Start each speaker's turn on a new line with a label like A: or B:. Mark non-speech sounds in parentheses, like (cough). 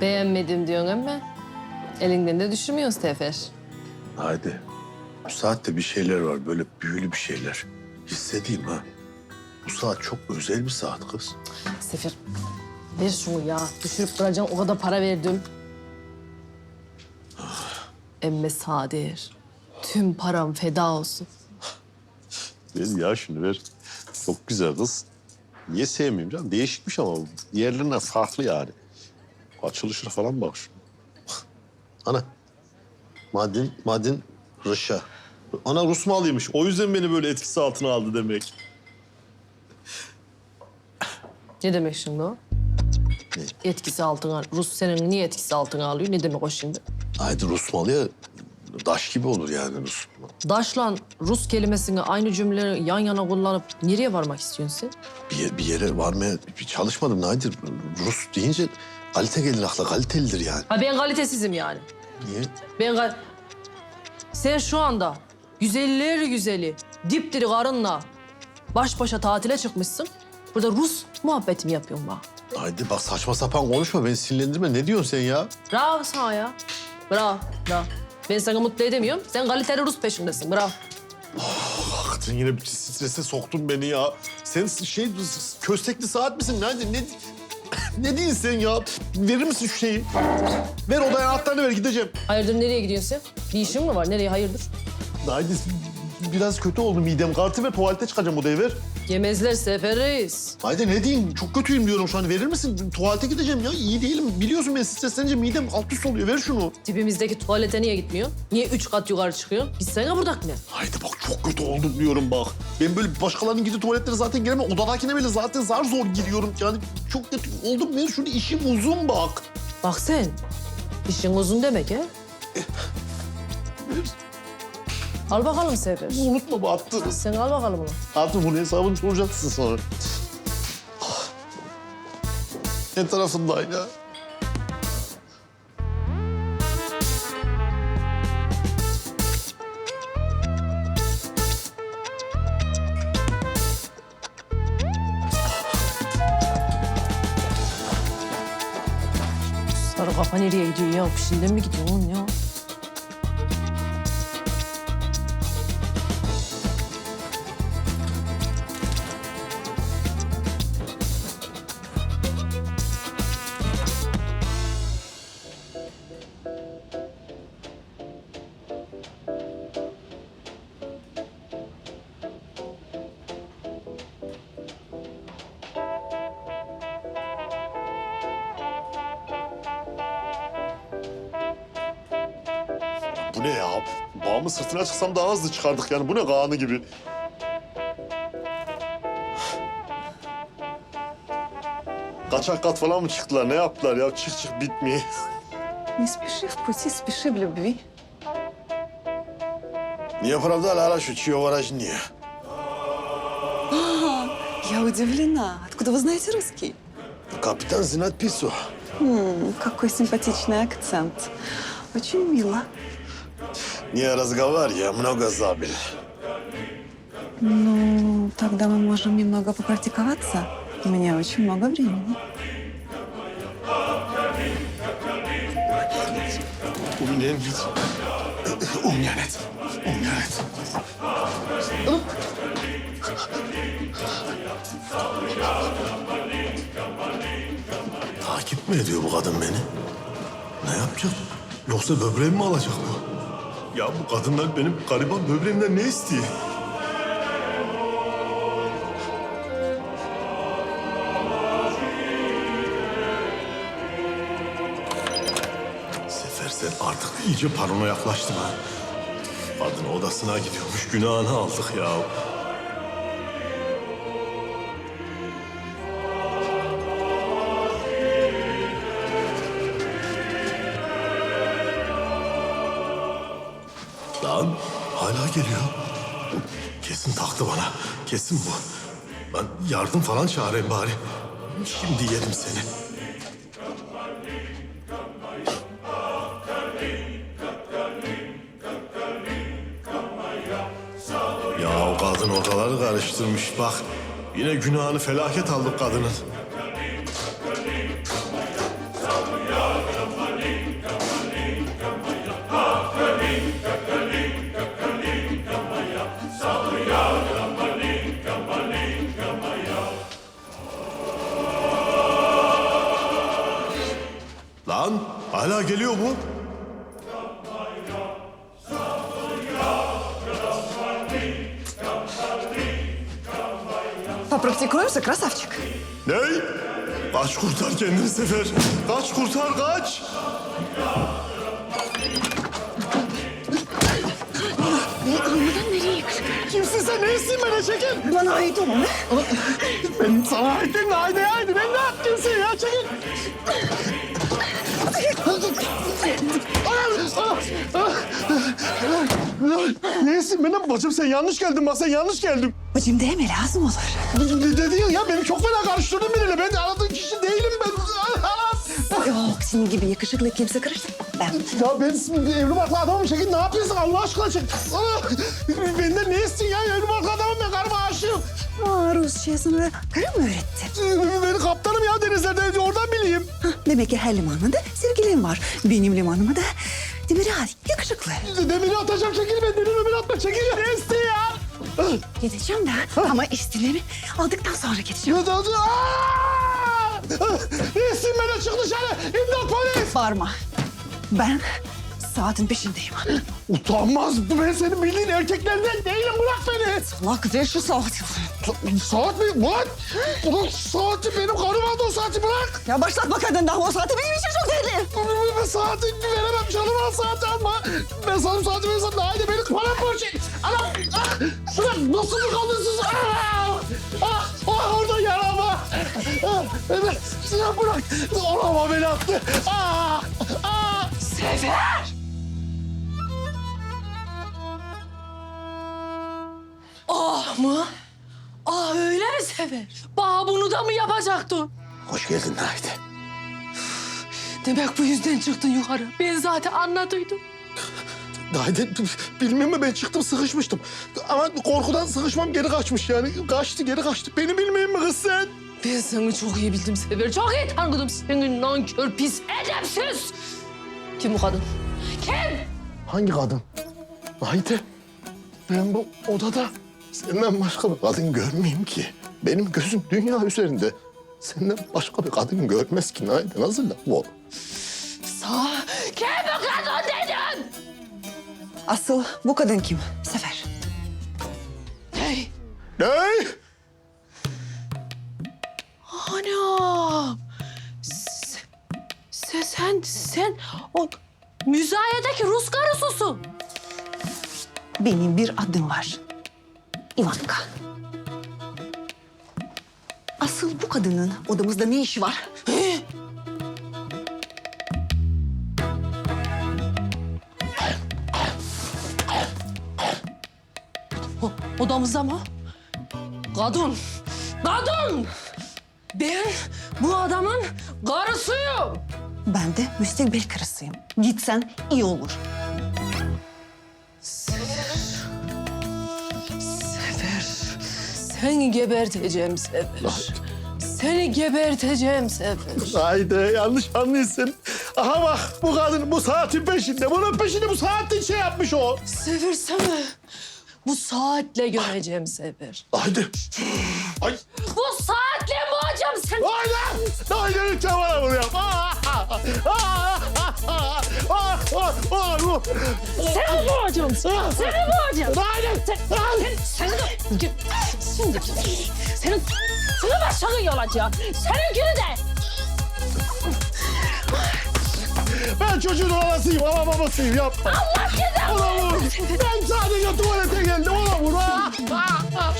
A: Beğenmedim diyorsun ama elinden de düşürmüyorsun Sefer.
B: Haydi. Bu saatte bir şeyler var böyle büyülü bir şeyler. Hissedeyim ha. Bu saat çok özel bir saat kız.
A: Sefer ver şunu ya. Düşürüp duracaksın o kadar para verdim. Emme Sadir. Tüm param feda olsun.
B: Ver ya şunu ver. Çok güzel kız. Niye sevmeyeyim canım? Değişikmiş ama diğerlerinden farklı yani. Açılışına falan bak şu. Ana. Madin, Madin Rışa. Ana Rus malıymış. O yüzden beni böyle etkisi altına aldı demek.
A: Ne demek şimdi o?
B: Ne?
A: Etkisi altına, Rus senin niye etkisi altına alıyor? Ne demek o şimdi?
B: Haydi Rus malı ya daş gibi olur yani Rus.
A: Daşla Rus kelimesini aynı cümleleri yan yana kullanıp nereye varmak istiyorsun sen?
B: Bir, ye- bir yere varmaya bir çalışmadım Nadir. Rus deyince kalite gelir akla. Kalitelidir yani.
A: Ha ben kalitesizim yani.
B: Niye?
A: Ben gal- Sen şu anda güzeller güzeli, dipdiri karınla baş başa tatile çıkmışsın. Burada Rus muhabbeti mi yapıyorsun bana?
B: Haydi bak saçma sapan konuşma. Beni sinirlendirme. Ne diyorsun sen ya?
A: Bravo sana ya. Bravo, bravo. Ben sana mutlu edemiyorum. Sen kaliteli Rus peşindesin. Bravo.
B: Hakikaten yine bir strese soktun beni ya. Sen şey köstekli saat misin? Nerede? Ne, (laughs) ne diyorsun sen ya? Verir misin şu şeyi? Ver odaya anahtarını ver gideceğim.
A: Hayırdır nereye gidiyorsun sen? Bir işin mi var? Nereye hayırdır?
B: Haydi biraz kötü oldu midem. Kartı ver tuvalete çıkacağım odaya ver.
A: Yemezler Sefer Reis.
B: Haydi ne diyeyim? Çok kötüyüm diyorum şu an. Verir misin? Tuvalete gideceğim ya. İyi değilim. Biliyorsun ben streslenince midem alt üst oluyor. Ver şunu.
A: Tipimizdeki tuvalete niye gitmiyorsun? Niye üç kat yukarı çıkıyorsun? Gitsene buradaki ne?
B: Haydi bak çok kötü oldum diyorum bak. Ben böyle başkalarının gittiği tuvaletlere zaten giremem. Odadakine bile zaten zar zor giriyorum. Yani çok kötü oldum. Ben şunu işim uzun bak.
A: Bak sen. İşin uzun demek he? Al bakalım Sefer.
B: Unutma bu attığını.
A: Sen al bakalım onu.
B: Hatun bunun hesabını soracaksın sonra. Ne tarafından ya?
A: Sarı kafa nereye gidiyor ya? Peşinden mi gidiyor oğlum ya?
B: Bu ne ya? Bağımı sırtına çıksam daha hızlı çıkardık yani. Bu ne Kaan'ı gibi? Kaçak kat falan mı çıktılar? Ne yaptılar ya? Çık çık bitmiyor.
C: Не спеши в пути, спеши в любви.
B: Не оправдали хорошо, чье выражение.
C: Я удивлена. Откуда вы знаете русский?
B: Капитан знает пису.
C: М, какой симпатичный акцент. Очень мило.
B: Не разговаривай, много забыл.
C: Ну, тогда мы можем немного попрактиковаться. У меня очень много времени.
B: Умненец. Умненец. Умненец. Takip mi ediyor bu kadın beni? Ne yapacak? Yoksa böbreğimi mi alacak bu? Ya bu kadınlar benim gariban böbreğimden ne istiyor? Sefer sen artık iyice parona yaklaştın ha. Kadın odasına gidiyormuş, günahını aldık ya. Lan hala geliyor. Kesin taktı bana. Kesin bu. Ben yardım falan çağırayım bari. Şimdi yerim seni. Ya o kadın ortaları karıştırmış bak. Yine günahını felaket aldık kadının. hala geliyor bu.
C: Попрактикуемся, красавчик.
B: Ne? Kaç kurtar kendini Sefer. Kaç kurtar kaç. Kimsin sen? Neysin bana çekil?
C: Bana ait olan ne?
B: Ben sana ait değilim. Haydi haydi. Ben ne yaptım sen ya? Çekil. Neysin benim bacım sen yanlış geldin bak sen yanlış geldin.
C: Bacım deme lazım olur.
B: Ne dediğin ya benim çok fena karıştırdın biriyle. Ben aradığın kişi değilim ben.
C: Yok senin gibi yakışıklı kimse karıştı. Ben.
B: Ya ben evli barklı adamım Şekil ne yapıyorsun Allah aşkına? Ah, Benden ne istiyorsun ya evli barklı aşığım.
C: Aa, Rusçayı sana karı mı öğretti?
B: Ben kaptanım ya denizlerde oradan bileyim.
C: Hah, demek ki her limanında sevgilin var. Benim limanıma da Demirel yakışıklı.
B: Demiri atacağım Şekil ben demiri atma Şekil ne istiyor ya?
C: Gideceğim de ama istilemi aldıktan sonra gideceğim.
B: Ya! Ne istiyorsun bana çık dışarı İmdat polis.
C: Bağırma. Ben saatin peşindeyim.
B: Utanmaz ben senin bildiğin erkeklerden değilim bırak beni.
C: Salak ver şu saati.
B: Saat mi? What? Ulan saati benim karım aldı o saati bırak.
C: Ya başlatma kadından o saati benim için çok değerli.
B: Ben saati veremem canım al saati alma. Ben sana saati verirsem daha iyi de benim param borç. Anam ah, şuna nasıl bir kadınsız? Ah, ah, ah orada yarama. Ah, evet şuna bırak. Orama beni attı. Ah, ah.
A: Sefer! Ah mı? Mi Sefer? Bana bunu da mı yapacaktın?
B: Hoş geldin Nahide.
A: Demek bu yüzden çıktın yukarı. Ben zaten anladıydım.
B: Nahide bilmem mi ben çıktım sıkışmıştım. Ama korkudan sıkışmam geri kaçmış yani. Kaçtı geri kaçtı. Beni bilmeyin mi kız sen?
A: Ben seni çok iyi bildim Sefer. Çok iyi tanıdım seni nankör, pis, edepsiz. Kim bu kadın? Kim?
B: Hangi kadın? Nahide. Ben bu odada senden başka bir kadın görmeyeyim ki. Benim gözüm dünya üzerinde. Senden başka bir kadın görmez ki Nahide. Nasıl laf bu?
A: Sağ. Kim bu kadın dedin?
C: Asıl bu kadın kim? Sefer.
A: Hey.
B: Ne?
A: Anam. Sen, sen, sen, sen o müzayedeki Rus karısusun.
C: Benim bir adım var. Ivanka. Asıl bu kadının odamızda ne işi var?
A: O, odamızda mı? Kadın. Kadın. Ben bu adamın karısıyım.
C: Ben de müstakbel karısıyım. Gitsen iyi olur.
A: Seni geberteceğim Sefer. Seni geberteceğim Sefer.
B: Nahide yanlış anlıyorsun. Aha bak bu kadın bu saatin peşinde. Bunun peşinde bu saatin şey yapmış o.
A: Sefer seni bu saatle göreceğim Sefer.
B: Nahide. Ay.
A: Bu saatle boğacağım seni.
B: Aynen. Nahide lütfen bana bunu yap. Ah, ah, ah, ah, ah, ah, ah, ah.
A: Seni boğacağım. Seni boğacağım.
B: Nahide.
A: Sen, seni de... Şimdi senin... Seni başını yolacağım. Seninkini de.
B: Ben çocuğun anasıyım ama babasıyım yapma.
A: Allah cezanı
B: Ona vur. Ben sadece tuvalete geldim ona vur. Ah, ah, ah.